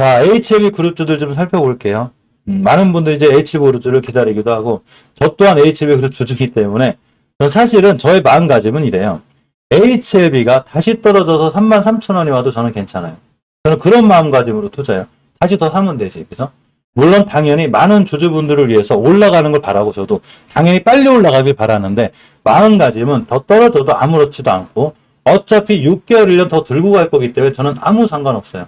자, HLB 그룹주들 좀 살펴볼게요. 음, 많은 분들이 이제 HLB 그룹주를 기다리기도 하고, 저 또한 HLB 그룹 주주기 때문에, 전 사실은 저의 마음가짐은 이래요. HLB가 다시 떨어져서 33,000원이 와도 저는 괜찮아요. 저는 그런 마음가짐으로 투자해요. 다시 더 사면 되지. 그죠? 물론 당연히 많은 주주분들을 위해서 올라가는 걸 바라고 저도 당연히 빨리 올라가길 바라는데 마음가짐은 더 떨어져도 아무렇지도 않고 어차피 6개월, 1년 더 들고 갈 거기 때문에 저는 아무 상관없어요.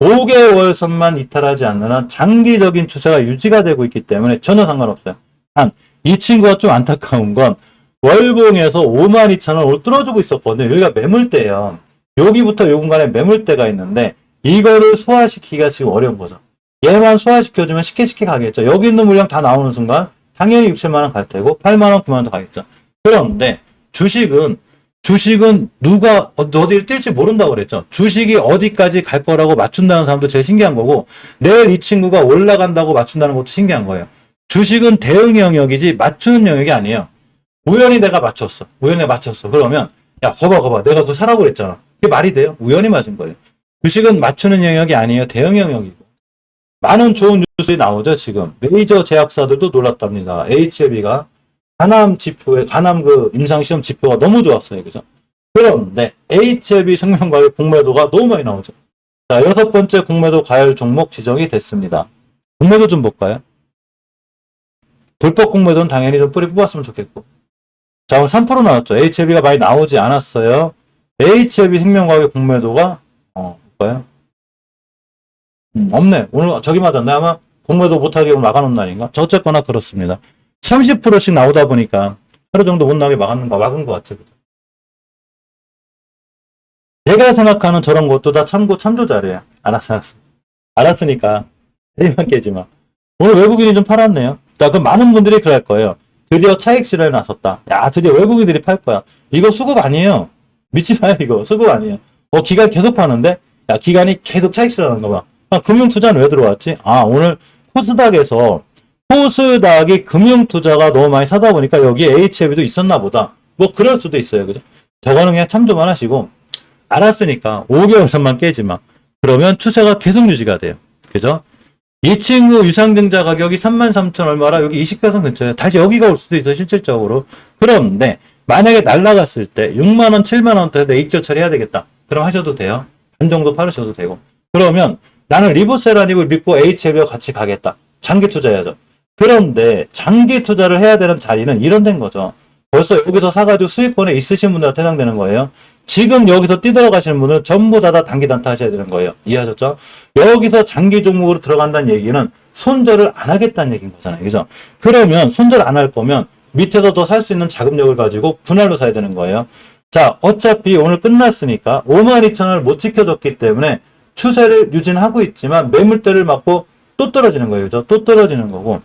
5개월 선만 이탈하지 않는 한 장기적인 추세가 유지가 되고 있기 때문에 전혀 상관없어요. 단, 이 친구가 좀 안타까운 건 월봉에서 52,000원 을 뚫어주고 있었거든요. 여기가 매물대예요. 여기부터 요 공간에 매물대가 있는데 이거를 소화시키기가 지금 어려운 거죠. 얘만 소화시켜주면 쉽게 쉽게 가겠죠. 여기 있는 물량 다 나오는 순간 당연히 6, 7만 원 갈 테고 8만 원, 9만 원도 가겠죠. 그런데 주식은 주식은 누가 어- 어디를 뛸지 모른다고 그랬죠. 주식이 어디까지 갈 거라고 맞춘다는 사람도 제일 신기한 거고 내일 이 친구가 올라간다고 맞춘다는 것도 신기한 거예요. 주식은 대응 영역이지 맞추는 영역이 아니에요. 우연히 내가 맞췄어. 우연히 맞췄어. 그러면 야 거봐 거봐 내가 그거 사라고 그랬잖아. 그게 말이 돼요? 우연히 맞은 거예요. 주식은 맞추는 영역이 아니에요. 대응 영역이고. 많은 좋은 뉴스들이 나오죠, 지금. 메이저 제약사들도 놀랐답니다. HLB가 가남 지표에, 가남 그 임상 시험 지표가 너무 좋았어요. 그죠? 그런데 HLB 생명과의 공매도가 너무 많이 나오죠. 자, 여섯 번째 공매도 과열 종목 지정이 됐습니다. 공매도 좀 볼까요? 불법 공매도는 당연히 좀 뿌리 뽑았으면 좋겠고. 자, 오늘 3% 나왔죠. HLB가 많이 나오지 않았어요. HLB 생명과의 공매도가, 어, 볼까요? 음, 없네. 오늘 저기 맞았네. 아마 공매도 못하게 오늘 막아놓은 날인가? 저 어쨌거나 그렇습니다. 30%씩 나오다 보니까 하루 정도 못 나오게 막았는 거, 막은 것 같아요. 제가 생각하는 저런 것도 다 참고 참조 자료야. 알았어, 알았어. 알았으니까. 대리만 깨지 마. 오늘 외국인이 좀 팔았네요. 자, 그럼 많은 분들이 그럴 거예요. 드디어 차익 실현이 나섰다. 야, 드디어 외국인들이 팔 거야. 이거 수급 아니에요. 믿지 마요, 이거. 수급 아니에요. 어, 기간 계속 파는데? 야, 기간이 계속 차익 실현하는 거 봐. 아, 금융 투자는 왜 들어왔지? 아, 오늘 코스닥에서 코스닥이 금융 투자가 너무 많이 사다 보니까 여기 HF도 있었나 보다. 뭐 그럴 수도 있어요. 그죠? 저거는 그냥 참조만 하시고 알았으니까 5개월 선만 깨지 마. 그러면 추세가 계속 유지가 돼요. 그죠? 이 친구 유상증자 가격이 33,000 얼마라 여기 20가선 근처에 다시 여기가 올 수도 있어 실질적으로. 그런데 만약에 날라갔을 때 6만 원, 7만 원대 H조 처리해야 되겠다. 그럼 하셔도 돼요. 반 정도 팔으셔도 되고. 그러면 나는 리보세라님을 믿고 HLB와 같이 가겠다. 장기 투자해야죠. 그런데 장기 투자를 해야 되는 자리는 이런 데인 거죠. 벌써 여기서 사가지고 수익권에 있으신 분들한테 해당되는 거예요. 지금 여기서 뛰들어가시는 분은 전부 다, 다 단기 단타 하셔야 되는 거예요. 이해하셨죠? 여기서 장기 종목으로 들어간다는 얘기는 손절을 안 하겠다는 얘기인 거잖아요. 그죠? 그러면 손절 안 할 거면 밑에서 더 살 수 있는 자금력을 가지고 분할로 사야 되는 거예요. 자, 어차피 오늘 끝났으니까 52,000원을 못 지켜줬기 때문에 추세를 유진하고 있지만 매물대를 맞고 또 떨어지는 거예요. 그죠? 또 떨어지는 거고.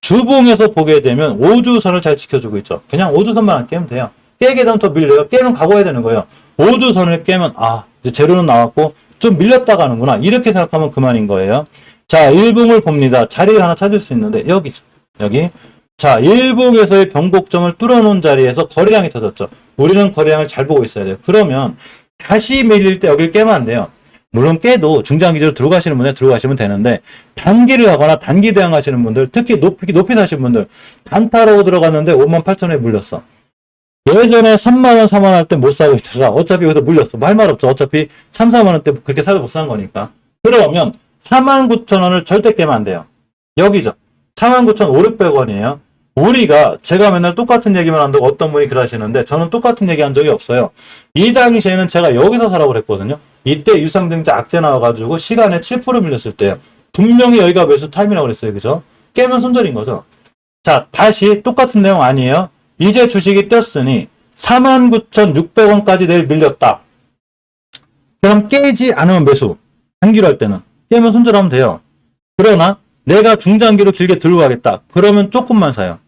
주봉에서 보게 되면 5주선을 잘 지켜주고 있죠. 그냥 5주선만 안 깨면 돼요. 깨게 되면 더 밀려요. 깨면 각오해야 되는 거예요. 5주선을 깨면, 아, 이제 재료는 나왔고, 좀 밀렸다 가는구나. 이렇게 생각하면 그만인 거예요. 자, 일봉을 봅니다. 자리를 하나 찾을 수 있는데, 여기죠. 여기. 자, 일봉에서의 변곡점을 뚫어놓은 자리에서 거래량이 터졌죠. 우리는 거래량을 잘 보고 있어야 돼요. 그러면 다시 밀릴 때 여기를 깨면 안 돼요. 물론 깨도 중장기적으로 들어가시는 분에 들어가시면 되는데 단기를 하거나 단기 대응하시는 분들 특히 높이 높이 사신 분들 단타로 들어갔는데 5만 8천 원에 물렸어. 예전에 3만 원, 4만 원 할 때 못 사고 있다가 어차피 여기서 물렸어. 뭐 할말 없죠. 어차피 3, 4만 원대 그렇게 사도 못 산 거니까. 그러면 4만 9천 원을 절대 깨면 안 돼요. 여기죠. 4만 9천 5,600원이에요. 우리가 제가 맨날 똑같은 얘기만 한다고 어떤 분이 그러시는데 저는 똑같은 얘기 한 적이 없어요. 이 당시에는 제가 여기서 사라고 그랬거든요. 이때 유상증자 악재 나와가지고 시간에 7% 밀렸을 때요. 분명히 여기가 매수 타임이라고 그랬어요. 그죠? 깨면 손절인 거죠. 자, 다시 똑같은 내용 아니에요. 이제 주식이 떴으니 49,600원까지 내일 밀렸다. 그럼 깨지 않으면 매수. 단기로 할 때는. 깨면 손절하면 돼요. 그러나 내가 중장기로 길게 들고 가겠다. 그러면 조금만 사요.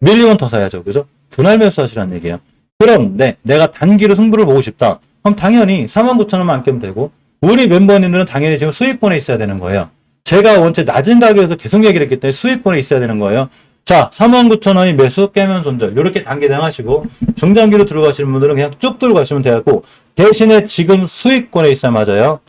밀리면 더 사야죠. 그죠? 분할 매수 하시라는 얘기예요. 그런데 내가 단기로 승부를 보고 싶다. 그럼 당연히 49,000원만 안 깨면 되고 우리 멤버님들은 당연히 지금 수익권에 있어야 되는 거예요. 제가 원체 낮은 가격에서 계속 얘기를 했기 때문에 수익권에 있어야 되는 거예요. 자, 49,000원이 매수 깨면 손절. 이렇게 단기 대응하시고 중장기로 들어가시는 분들은 그냥 쭉 들어가시면 되고 대신에 지금 수익권에 있어야 맞아요.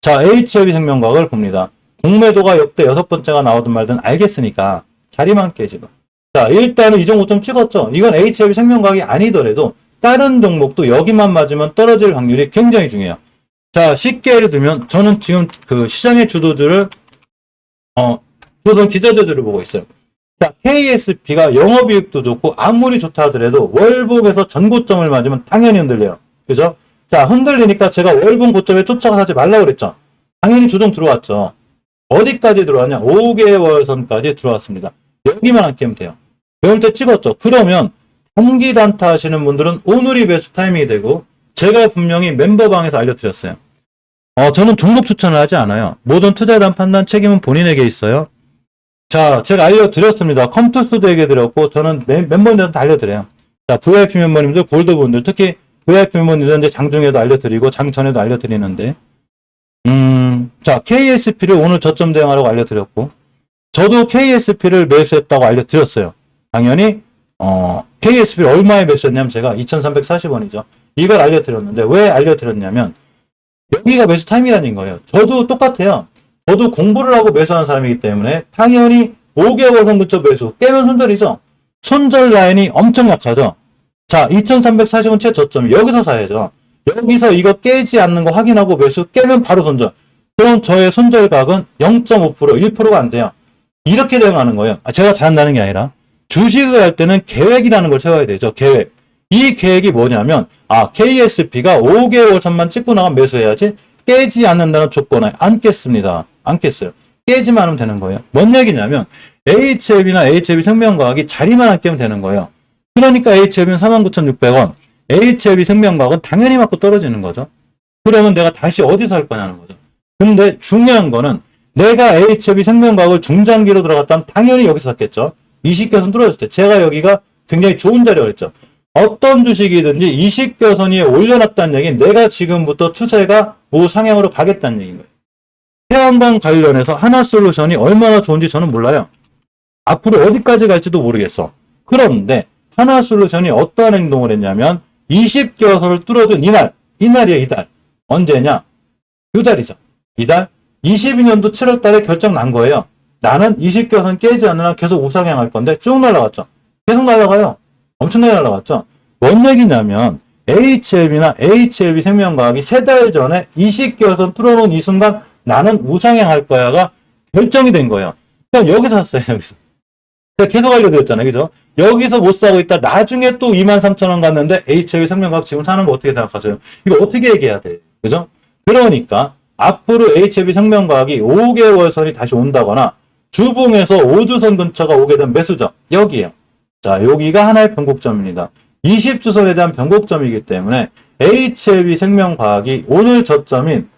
자, HLB 생명과학을 봅니다. 공매도가 역대 여섯 번째가 나오든 말든 알겠으니까 자리만 깨지 마. 자, 일단은 이 정도 좀 찍었죠? 이건 HLB 생명과학이 아니더라도 다른 종목도 여기만 맞으면 떨어질 확률이 굉장히 중요해요. 자, 쉽게 예를 들면 저는 지금 그 시장의 주도주를 어, 주도주 기자재들을 보고 있어요. 자, KSP가 영업이익도 좋고 아무리 좋다 하더라도 월봉에서 전고점을 맞으면 당연히 흔들려요. 그죠? 자, 흔들리니까 제가 월봉 고점에 쫓아가 사지 말라고 그랬죠. 당연히 조정 들어왔죠. 어디까지 들어왔냐? 5개월 선까지 들어왔습니다. 여기만 안 깨면 돼요. 매울 때 찍었죠. 그러면 단기 단타 하시는 분들은 오늘이 매수 타이밍이 되고 제가 분명히 멤버방에서 알려드렸어요. 어, 저는 종목 추천을 하지 않아요. 모든 투자에 대한 판단 책임은 본인에게 있어요. 자, 제가 알려드렸습니다. 컴투스도 얘기해드렸고, 저는 멤- 멤버님들한테 알려드려요. 자, VIP 멤버님들, 골드분들, 특히 VIP 멤버님들 이제 장중에도 알려드리고, 장전에도 알려드리는데, 음, 자, KSP를 오늘 저점 대응하라고 알려드렸고, 저도 KSP를 매수했다고 알려드렸어요. 당연히, 어, KSP를 얼마에 매수했냐면 제가 2,340원이죠. 이걸 알려드렸는데, 왜 알려드렸냐면, 여기가 매수 타임이라는 거예요. 저도 똑같아요. 저도 공부를 하고 매수하는 사람이기 때문에 당연히 5개월 선 근처 매수 깨면 손절이죠. 손절 라인이 엄청 약하죠. 자, 2340원 최 저점 여기서 사야죠. 여기서 이거 깨지 않는 거 확인하고 매수 깨면 바로 손절. 그럼 저의 손절각은 0.5% 1%가 안 돼요. 이렇게 대응하는 거예요. 아, 제가 잘한다는 게 아니라 주식을 할 때는 계획이라는 걸 세워야 되죠. 계획. 이 계획이 뭐냐면 아 KSP가 5개월 선만 찍고 나가면 매수해야지 깨지 않는다는 조건에 안 깼습니다. 안 깼어요. 깨지만 하면 되는 거예요. 뭔 얘기냐면 HLB나 HLB 생명과학이 자리만 안 깨면 되는 거예요. 그러니까 HLB는 49,600원, HLB 생명과학은 당연히 맞고 떨어지는 거죠. 그러면 내가 다시 어디서 할 거냐는 거죠. 근데 중요한 거는 내가 HLB 생명과학을 중장기로 들어갔다면 당연히 여기서 샀겠죠. 20개선 뚫어졌을 때 제가 여기가 굉장히 좋은 자리가 있죠. 어떤 주식이든지 20개선 위에 올려놨다는 얘기는 내가 지금부터 추세가 우상향으로 가겠다는 얘기인 거예요. 태양광 관련해서 하나솔루션이 얼마나 좋은지 저는 몰라요. 앞으로 어디까지 갈지도 모르겠어. 그런데 하나솔루션이 어떠한 행동을 했냐면 20개선을 뚫어준 이날, 이날이에요, 이달. 언제냐? 요 달이죠. 이달 22년도 7월 달에 결정 난 거예요. 나는 20개선 깨지 한 계속 우상향 할 건데 쭉 날아갔죠. 계속 날아가요. 엄청나게 날아갔죠. 뭔 얘기냐면 HLB나 HLB 생명과학이 세 달 전에 20개선 뚫어놓은 이 순간 나는 우상향 할 거야가 결정이 된 거예요. 그냥 여기서 샀어요, 여기서. 제가 계속 알려드렸잖아요, 그죠? 여기서 못 사고 있다. 나중에 또 23,000원 갔는데 HLB 생명과학 지금 사는 거 어떻게 생각하세요? 이거 어떻게 얘기해야 돼? 그죠? 그러니까 앞으로 HLB 생명과학이 5개월 선이 다시 온다거나 주봉에서 5주선 근처가 오게 된 매수점 여기에요. 자, 여기가 하나의 변곡점입니다. 20주선에 대한 변곡점이기 때문에 HLB 생명과학이 오늘 저점인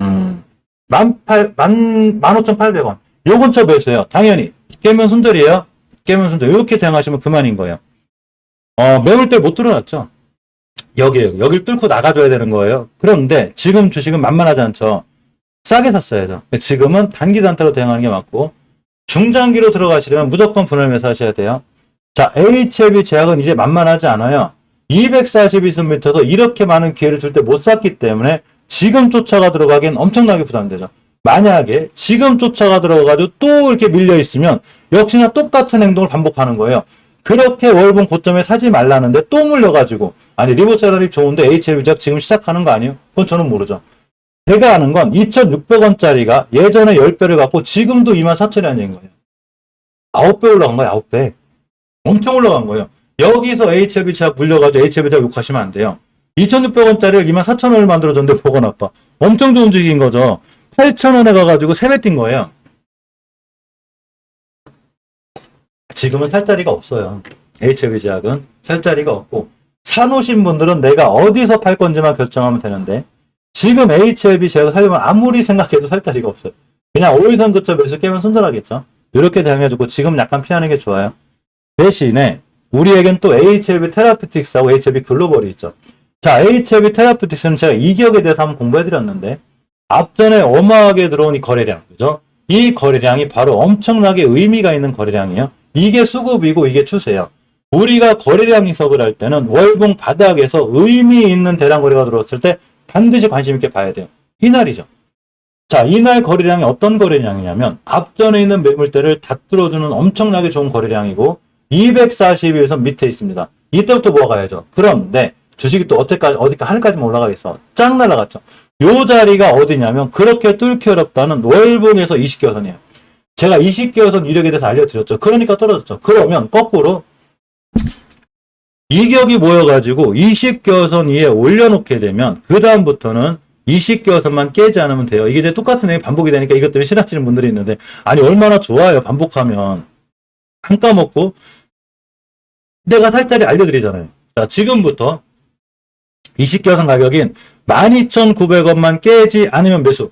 음, 18, 15,800원. 요 근처 매수해요. 당연히. 깨면 손절이에요. 깨면 손절. 이렇게 대응하시면 그만인 거예요. 어, 매물 때못 뚫어놨죠. 여기에요. 여길 뚫고 나가줘야 되는 거예요. 그런데 지금 주식은 만만하지 않죠. 싸게 샀어야죠. 지금은 단기 단타로 대응하는 게 맞고 중장기로 들어가시려면 무조건 분할 매수하셔야 돼요. 자, HLB 제약은 이제 만만하지 않아요. 242선미터도 이렇게 많은 기회를 줄 때 못 샀기 때문에 지금 쫓아가 들어가기엔 엄청나게 부담되죠. 만약에 지금 쫓아가 들어가가지고 또 이렇게 밀려 있으면 역시나 똑같은 행동을 반복하는 거예요. 그렇게 월봉 고점에 사지 말라는데 또 물려가지고 아니 리보세라립 좋은데 HLB 제약 지금 시작하는 거 아니에요? 그건 저는 모르죠. 제가 아는 건 2,600원짜리가 예전에 10배를 갖고 지금도 24,000원인 거예요. 9배 올라간 거예요, 9배. 엄청 올라간 거예요. 여기서 HLB 제약 물려가지고 HLB 제약 욕하시면 안 돼요. 2,600원짜리를 24,000원을 만들어줬는데 뭐가 나빠. 엄청 좋은 주식인 거죠. 8,000원에 가가지고 3배 뛴 거예요. 지금은 살 자리가 없어요. HLB 제약은 살 자리가 없고 사놓으신 분들은 내가 어디서 팔 건지만 결정하면 되는데 지금 HLB 제약을 살려면 아무리 생각해도 살 자리가 없어요. 그냥 5일선 그점에서 깨면 손절하겠죠. 이렇게 대응해주고 지금 약간 피하는 게 좋아요. 대신에 우리에겐 또 HLB 테라피틱스하고 HLB 글로벌이 있죠. 자, HLB 테라피틱스는 제가 이 기업에 대해서 한번 공부해드렸는데 앞전에 어마하게 들어온 이 거래량, 그죠? 이 거래량이 바로 엄청나게 의미가 있는 거래량이에요. 이게 수급이고 이게 추세예요. 우리가 거래량 해석을 할 때는 월봉 바닥에서 의미 있는 대량 거래가 들어왔을 때 반드시 관심 있게 봐야 돼요. 이날이죠. 자, 이날 거래량이 어떤 거래량이냐면 앞전에 있는 매물대를 다 뚫어주는 엄청나게 좋은 거래량이고 241선 밑에 있습니다. 이때부터 모아가야죠. 그런데 주식이 또 어디까지 어디까 하늘까지 올라가 있어. 짱 날라갔죠. 요 자리가 어디냐면 그렇게 뚫기 어렵다는 월봉에서 20개선이에요. 제가 20개선 이력에 대해서 알려드렸죠. 그러니까 떨어졌죠. 그러면 거꾸로 이격이 모여가지고 20개선 위에 올려놓게 되면 그 다음부터는 20개선만 깨지 않으면 돼요. 이게 이제 똑같은 내용이 반복이 되니까 이것 때문에 싫어하시는 분들이 있는데 아니 얼마나 좋아요 반복하면 안 까먹고 내가 살짝이 알려드리잖아요. 자 지금부터 20개선 가격인 12,900원만 깨지 않으면 매수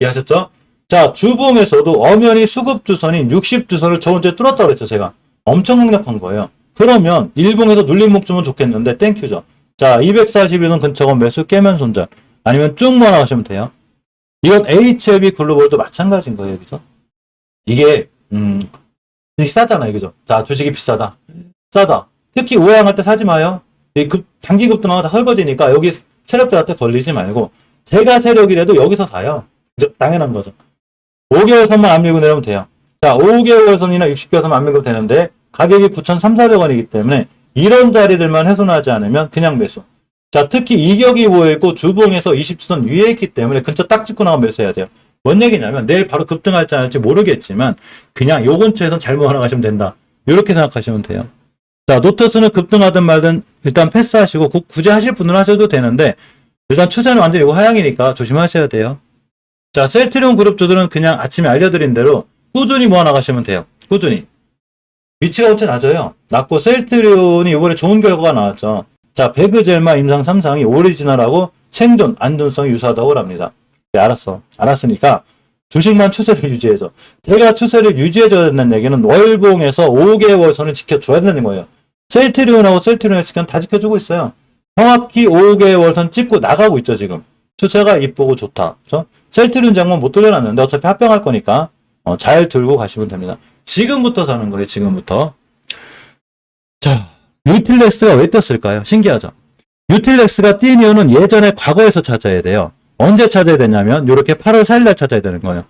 이해하셨죠? 자 주봉에서도 엄연히 수급주선인 60주선을 저번 주에 뚫었다고 그랬죠 제가 엄청 강력한 거예요. 그러면 일봉에서 눌림 목 주면 좋겠는데 땡큐죠. 자 241선 근처가 매수 깨면 손절 아니면 쭉 모아나가시면 돼요. 이건 HLB 글로벌도 마찬가지인 거예요. 그죠? 이게, 음, 주식이 싸잖아요. 그죠? 자, 주식이 비싸다. 싸다. 특히 우회항할 때 사지 마요. 이 급, 단기 급 등하고 다 설거지니까 여기 세력들한테 걸리지 말고, 제가 세력이라도 여기서 사요. 그죠? 당연한 거죠. 5개월 선만 안 밀고 내려면 돼요. 자, 5개월 선이나 60개월 선만 안 밀고 되는데, 가격이 9,300원이기 때문에, 이런 자리들만 훼손하지 않으면 그냥 매수. 자, 특히 이격이 모여있고 주봉에서 20주선 위에 있기 때문에 근처 딱 찍고 나가면 매수해야 돼요. 뭔 얘기냐면 내일 바로 급등할지 안 할지 모르겠지만 그냥 요 근처에선 잘못 하나 가시면 된다. 이렇게 생각하시면 돼요. 자, 노트스는 급등하든 말든 일단 패스하시고 구- 굳이 하실 분은 하셔도 되는데 일단 추세는 완전히 이거 하향이니까 조심하셔야 돼요. 자, 셀트리온 그룹주들은 그냥 아침에 알려드린 대로 꾸준히 모아나가시면 돼요. 꾸준히. 위치가 어째 낮아요. 낮고 셀트리온이 이번에 좋은 결과가 나왔죠. 자, 배그젤마 임상 3상이 오리지널하고 생존, 안전성이 유사하다고 합니다. 네, 알았어. 알았으니까 주식만 추세를 유지해줘. 제가 추세를 유지해줘야 된다는 얘기는 월봉에서 5개월 선을 지켜줘야 된다는 거예요. 셀트리온하고 셀트리온의 시간 다 지켜주고 있어요. 정확히 5개월 선 찍고 나가고 있죠, 지금. 추세가 이쁘고 좋다. 그죠? 셀트리온 장만 못 돌려놨는데 어차피 합병할 거니까 어, 잘 들고 가시면 됩니다. 지금부터 사는 거예요, 지금부터. 자, 유틸렉스가 왜 떴을까요? 신기하죠? 유틸렉스가 뛴 이유는 예전에 과거에서 찾아야 돼요. 언제 찾아야 되냐면 이렇게 8월 4일날 찾아야 되는 거예요.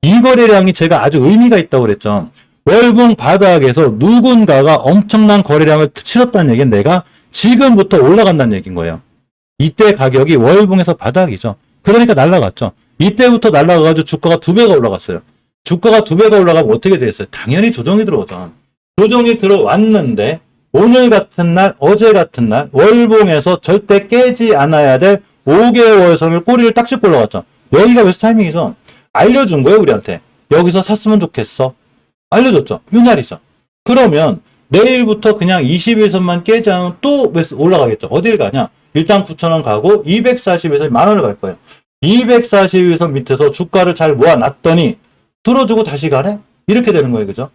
이 거래량이 제가 아주 의미가 있다고 그랬죠. 월봉 바닥에서 누군가가 엄청난 거래량을 치렀다는 얘기는 내가 지금부터 올라간다는 얘기인 거예요. 이때 가격이 월봉에서 바닥이죠. 그러니까 날라갔죠. 이때부터 날라가가지고 주가가 두 배가 올라갔어요. 주가가 두 배가 올라가면 어떻게 되겠어요? 당연히 조정이 들어오죠. 조정이 들어왔는데 오늘 같은 날, 어제 같은 날, 월봉에서 절대 깨지 않아야 될 5개월 선을 꼬리를 딱 짚고 올라갔죠. 여기가 베스트 타이밍이죠. 알려준 거예요, 우리한테. 여기서 샀으면 좋겠어. 알려줬죠. 이 날이죠. 그러면 내일부터 그냥 21선만 깨지 않으면 또 베스트 올라가겠죠. 어딜 가냐? 일단 9,000원 가고 240에서 만원을 갈 거예요. 241선 밑에서 주가를 잘 모아놨더니 뚫어주고 다시 가네? 이렇게 되는 거예요. 그죠?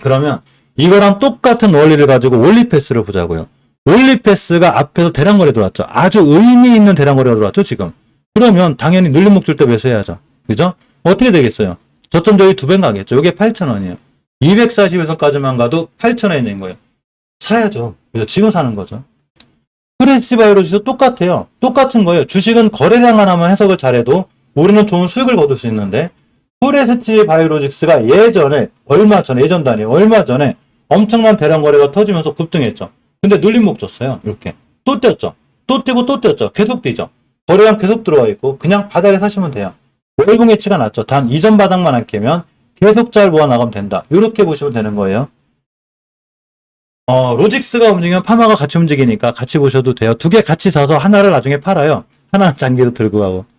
그러면 이거랑 똑같은 원리를 가지고 올리패스를 보자고요. 올리패스가 앞에서 대량거래 들어왔죠. 아주 의미 있는 대량거래가 들어왔죠, 지금. 그러면 당연히 눌림 목줄 때 매수해야죠. 그죠? 어떻게 되겠어요? 저점 저희 두 배 가겠죠. 이게 8,000원이에요. 240에서까지만 가도 8,000원인 거예요. 사야죠. 그래서 지금 사는 거죠. 프레시 바이오로지도 똑같아요. 똑같은 거예요. 주식은 거래량 하나만 해석을 잘해도 우리는 좋은 수익을 거둘 수 있는데 프레스티 바이오로직스가 예전에 얼마 전에 예전 단위 얼마 전에 엄청난 대량 거래가 터지면서 급등했죠. 근데 눌림목 줬어요. 이렇게 또 뛰었죠. 또 뛰고 또 뛰었죠. 계속 뛰죠. 거래량 계속 들어와 있고 그냥 바닥에 사시면 돼요. 월봉 예치가 낮죠. 단 이전 바닥만 안 깨면 계속 잘 모아 나가면 된다. 이렇게 보시면 되는 거예요. 어, 로직스가 움직이면 파마가 같이 움직이니까 같이 보셔도 돼요. 두 개 같이 사서 하나를 나중에 팔아요. 하나 장기로 들고 가고.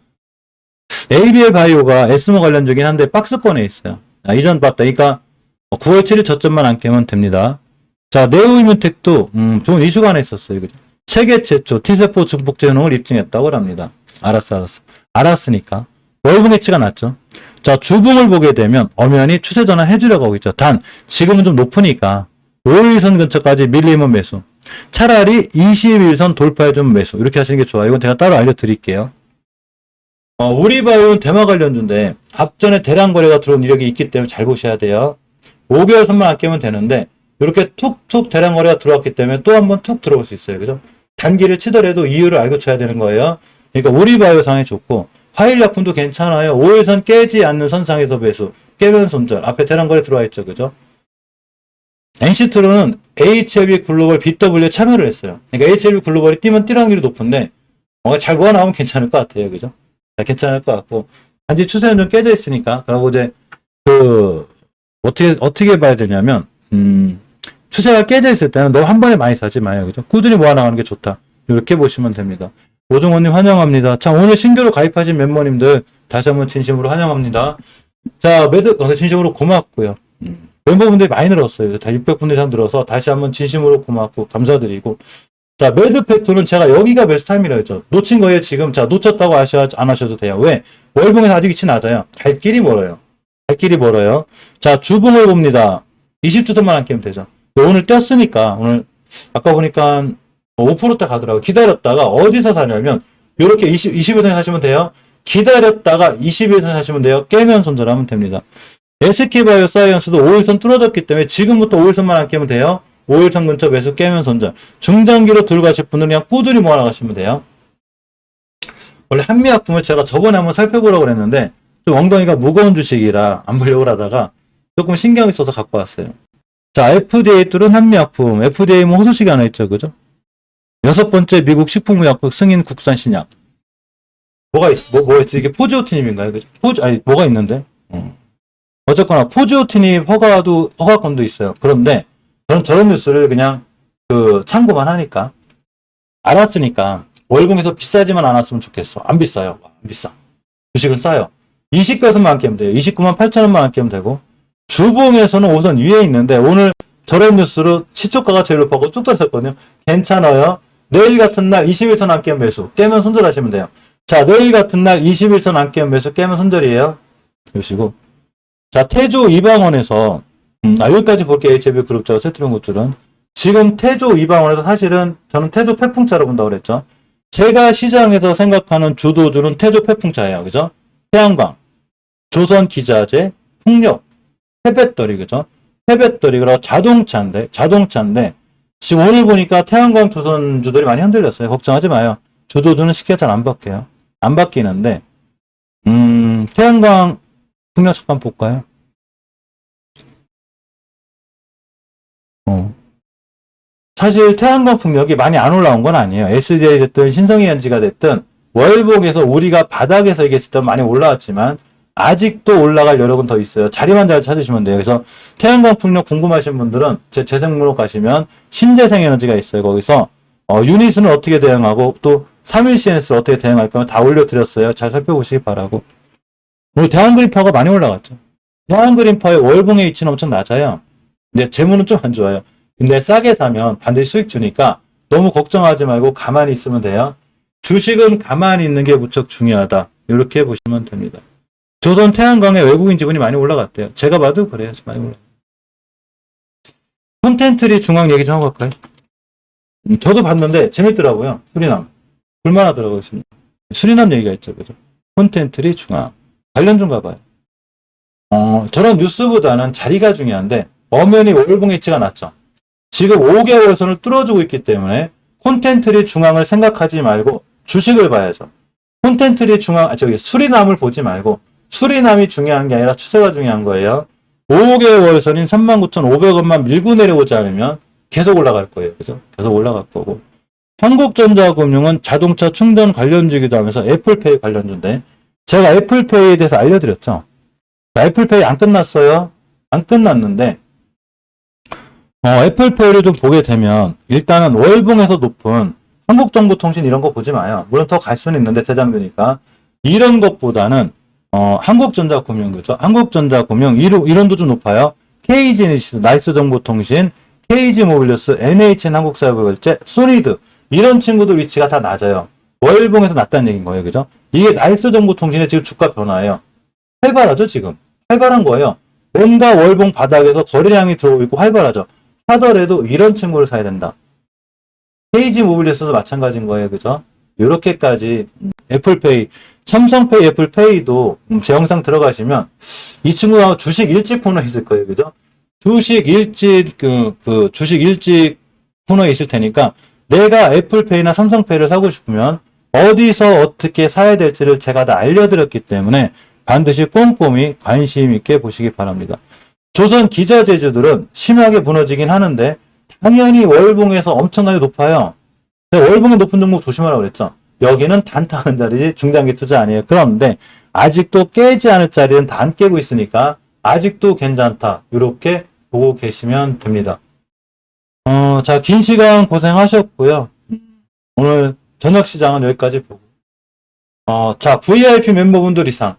ABL 바이오가 에스모 관련주긴 한데 박스권에 있어요. 아, 이전 봤다. 그러니까 9월 7일 저점만 안 깨면 됩니다. 자, 네오이뮤텍도 음, 좋은 이슈가 하나 있었어요. 그죠? 세계 최초 T세포 증폭제 효능을 입증했다고 합니다. 알았어, 알았어. 알았으니까. 월봉 해치가 났죠. 자, 주봉을 보게 되면 엄연히 추세 전환 해주려고 하고 있죠. 단, 지금은 좀 높으니까 5일선 근처까지 밀리면 매수. 차라리 21선 돌파해주면 매수. 이렇게 하시는 게 좋아요. 이건 제가 따로 알려드릴게요. 어, 우리바이오는 대마 관련주인데 앞전에 대량 거래가 들어온 이력이 있기 때문에 잘 보셔야 돼요. 5개월 선만 아끼면 되는데 이렇게 툭툭 대량 거래가 들어왔기 때문에 또 한 번 툭 들어올 수 있어요. 그죠? 단기를 치더라도 이유를 알고 쳐야 되는 거예요. 그러니까 우리바이오 상이 좋고 화일약품도 괜찮아요. 5일선 깨지 않는 선상에서 배수. 깨면 손절. 앞에 대란거래 들어와 있죠. 그죠? NC트로는 HLB 글로벌 BW에 참여를 했어요. 그러니까 HLB 글로벌이 뛰면 뛰는 확률이 높은데, 뭔가 잘 모아 나오면 괜찮을 것 같아요. 그죠? 자, 괜찮을 것 같고. 단지 추세는 좀 깨져 있으니까. 그리고 이제, 그, 어떻게, 어떻게 봐야 되냐면, 음, 추세가 깨져 있을 때는 너무 한 번에 많이 사지 마요. 그죠? 꾸준히 모아 나가는 게 좋다. 이렇게 보시면 됩니다. 오종원님 환영합니다. 자, 오늘 신규로 가입하신 멤버님들 다시 한번 진심으로 환영합니다. 자, 매드, 어, 진심으로 고맙고요. 음, 멤버분들이 많이 늘었어요. 다 600분 이상 늘어서 다시 한번 진심으로 고맙고 감사드리고. 자, 매드 팩토는 제가 여기가 베스트 타임이라 했죠. 놓친 거예요, 지금. 자, 놓쳤다고 하셔, 안 하셔도 돼요. 왜? 월봉에서 아직 위치 낮아요. 갈 길이 멀어요. 갈 길이 멀어요. 자, 주봉을 봅니다. 20주선만 안 깨면 되죠. 오늘 떴으니까, 오늘, 아까 보니까 5%대 가더라고요. 기다렸다가 어디서 사냐면, 요렇게 20, 21선 사시면 돼요. 기다렸다가 21선 사시면 돼요. 깨면 손절하면 됩니다. SK바이오 사이언스도 5일선 뚫어졌기 때문에 지금부터 5일선만 안 깨면 돼요. 5일선 근처 매수 깨면 손절. 중장기로 들고 가실 분은 그냥 꾸준히 모아나가시면 돼요. 원래 한미약품을 제가 저번에 한번 살펴보려고 그랬는데 좀 엉덩이가 무거운 주식이라 안 보려고 하다가 조금 신경이 써서 갖고 왔어요. 자, FDA 뚫은 한미약품. FDA면 호소식이 하나 있죠. 그죠? 여섯 번째 미국 식품의약국 승인 국산 신약. 뭐가 있, 뭐, 뭐였지? 이게 포지오티닙인가요? 그죠? 포지, 아니, 뭐가 있는데? 어. 어쨌거나 포지오티닙 허가도, 허가권도 있어요. 그런데 저는 저런 뉴스를 그냥 그 참고만 하니까 알았으니까 월봉에서 비싸지만 않았으면 좋겠어. 안 비싸요. 안 비싸. 주식은 싸요. 29에서만 깨면 돼요. 29만 8천 원만 안 깨면 되고 주봉에서는 우선 위에 있는데 오늘 저런 뉴스로 시초가가 제일 높아고 쭉 떨어졌거든요. 괜찮아요. 내일 같은 날 21선 안 깨면 매수. 깨면 손절하시면 돼요. 자, 내일 같은 날 21선 안 깨면 매수. 깨면 손절이에요. 보시고. 자, 태조 이방원에서 음, 아, 여기까지 볼게요. HB 그룹자 세트용 것들은. 지금 태조 이방원에서 사실은 저는 태조 패풍차로 본다고 그랬죠. 제가 시장에서 생각하는 주도주는 태조 패풍차예요. 그죠? 태양광, 조선 기자재, 풍력, 폐배터리, 그죠? 폐배터리, 그리고 자동차인데, 자동차인데, 지금 오늘 보니까 태양광 조선주들이 많이 흔들렸어요. 걱정하지 마요. 주도주는 쉽게 잘 안 바뀌어요. 안 바뀌는데, 음, 태양광 풍력 잠깐 볼까요? 어. 사실 태양광 풍력이 많이 안 올라온 건 아니에요. SDI 됐든 신성이엔지가 됐든 월봉에서 우리가 바닥에서 얘기했을 때 많이 올라왔지만 아직도 올라갈 여력은 더 있어요. 자리만 잘 찾으시면 돼요. 그래서 태양광 풍력 궁금하신 분들은 제 재생목록 가시면 신재생 에너지가 있어요. 거기서 어, 유닛은 어떻게 대응하고 또 3일 CNS를 어떻게 대응할 거면 다 올려드렸어요. 잘 살펴보시기 바라고. 우리 대한그린파가 많이 올라갔죠. 대한그린파의 월봉의 위치는 엄청 낮아요. 근데 재무는 좀 안 좋아요. 근데 싸게 사면 반드시 수익 주니까 너무 걱정하지 말고 가만히 있으면 돼요. 주식은 가만히 있는 게 무척 중요하다. 이렇게 보시면 됩니다. 조선 태양광의 외국인 지분이 많이 올라갔대요. 제가 봐도 그래요. 많이 올라. 콘텐트리 중앙 얘기 좀 하고 갈까요? 음, 저도 봤는데 재밌더라고요. 수리남. 볼만하더라고요. 수리남. 얘기가 있죠. 그죠? 콘텐트리 중앙. 관련 좀 가봐요. 어, 저런 뉴스보다는 자리가 중요한데 엄연히 월봉의치가 낮죠. 지금 5개월 선을 뚫어주고 있기 때문에 콘텐트리 중앙을 생각하지 말고 주식을 봐야죠. 콘텐트리 중앙, 아, 저기 수리남을 보지 말고 수리남이 중요한 게 아니라 추세가 중요한 거예요. 5개월 선인 39,500원만 밀고 내려오지 않으면 계속 올라갈 거예요. 그죠? 계속 올라갈 거고. 한국전자금융은 자동차 충전 관련주기도 하면서 애플페이 관련주인데 제가 애플페이에 대해서 알려드렸죠. 자, 애플페이 안 끝났어요. 안 끝났는데 어, 애플페이를 좀 보게 되면 일단은 월봉에서 높은 한국정보통신 이런 거 보지 마요. 물론 더 갈 수는 있는데 대장주니까 이런 것보다는 어, 한국전자금융 그죠? 한국전자금융 이론, 이론도 좀 높아요. KG니스, 나이스정보통신, KG모빌리스, NHN 한국사회부결제, 소니드 이런 친구들 위치가 다 낮아요. 월봉에서 낮다는 얘기인 거예요. 그죠? 이게 나이스정보통신의 지금 주가 변화예요. 활발하죠 지금. 활발한 거예요. 뭔가 월봉 바닥에서 거래량이 들어오고 활발하죠. 사더라도 이런 친구를 사야 된다. KG 모빌리스도 마찬가지인 거예요. 그죠? 요렇게까지 애플페이, 삼성페이, 애플페이도 음, 제 영상 들어가시면 이 친구가 주식 일찍 코너에 있을 거예요. 그죠? 주식 일찍 그, 그 주식 일찍 코너에 있을 테니까 내가 애플페이나 삼성페이를 사고 싶으면 어디서 어떻게 사야 될지를 제가 다 알려드렸기 때문에 반드시 꼼꼼히 관심 있게 보시기 바랍니다. 조선 기자재주들은 심하게 무너지긴 하는데 당연히 월봉에서 엄청나게 높아요. 제가 월봉이 높은 종목 조심하라고 그랬죠. 여기는 단타하는 자리지 중장기 투자 아니에요. 그런데 아직도 깨지 않을 자리는 다 안 깨고 있으니까 아직도 괜찮다. 이렇게 보고 계시면 됩니다. 어, 자, 긴 시간 고생하셨고요. 오늘 저녁 시장은 여기까지 보고. 어, 자, VIP 멤버분들 이상.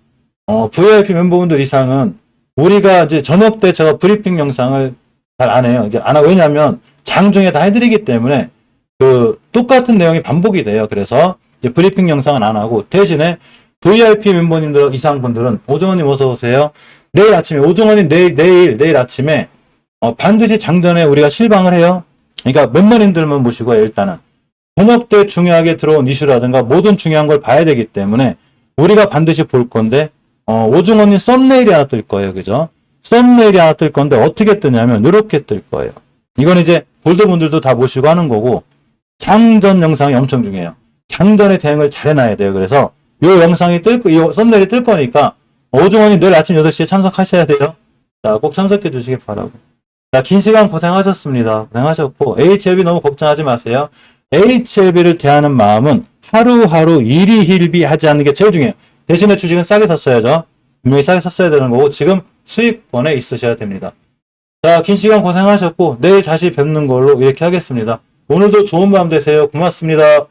어, VIP 멤버분들 이상은 우리가 이제 저녁 때 제가 브리핑 영상을 잘 안 해요. 안 하고, 왜냐면 장중에 다 해드리기 때문에 그 똑같은 내용이 반복이 돼요. 그래서 이제 브리핑 영상은 안 하고 대신에 VIP 멤버님들 이상 분들은 오정원님 어서 오세요. 내일 아침에 오정원님 내일 내일 내일 아침에 어, 반드시 장전에 우리가 실방을 해요. 그러니까 멤버님들만 모시고 일단은 저녁 때 중요하게 들어온 이슈라든가 모든 중요한 걸 봐야 되기 때문에 우리가 반드시 볼 건데 어, 오중원님 썸네일이 하나 뜰 거예요. 그죠? 썸네일이 하나 뜰 건데 어떻게 뜨냐면 이렇게 뜰 거예요. 이건 이제 골드분들도 다 모시고 하는 거고 장전 영상이 엄청 중요해요. 장전의 대응을 잘 해놔야 돼요. 그래서 이 영상이 뜰, 거, 이 썸네일이 뜰 거니까 오중원님 내일 아침 8시에 참석하셔야 돼요. 자, 꼭 참석해 주시기 바라고. 자, 긴 시간 고생하셨습니다. 고생하셨고, HLB 너무 걱정하지 마세요. HLB를 대하는 마음은 하루하루 일희일비 하지 않는 게 제일 중요해요. 대신에 주식은 싸게 샀어야죠. 분명히 싸게 샀어야 되는 거고, 지금 수익권에 있으셔야 됩니다. 자, 긴 시간 고생하셨고, 내일 다시 뵙는 걸로 이렇게 하겠습니다. 오늘도 좋은 밤 되세요. 고맙습니다.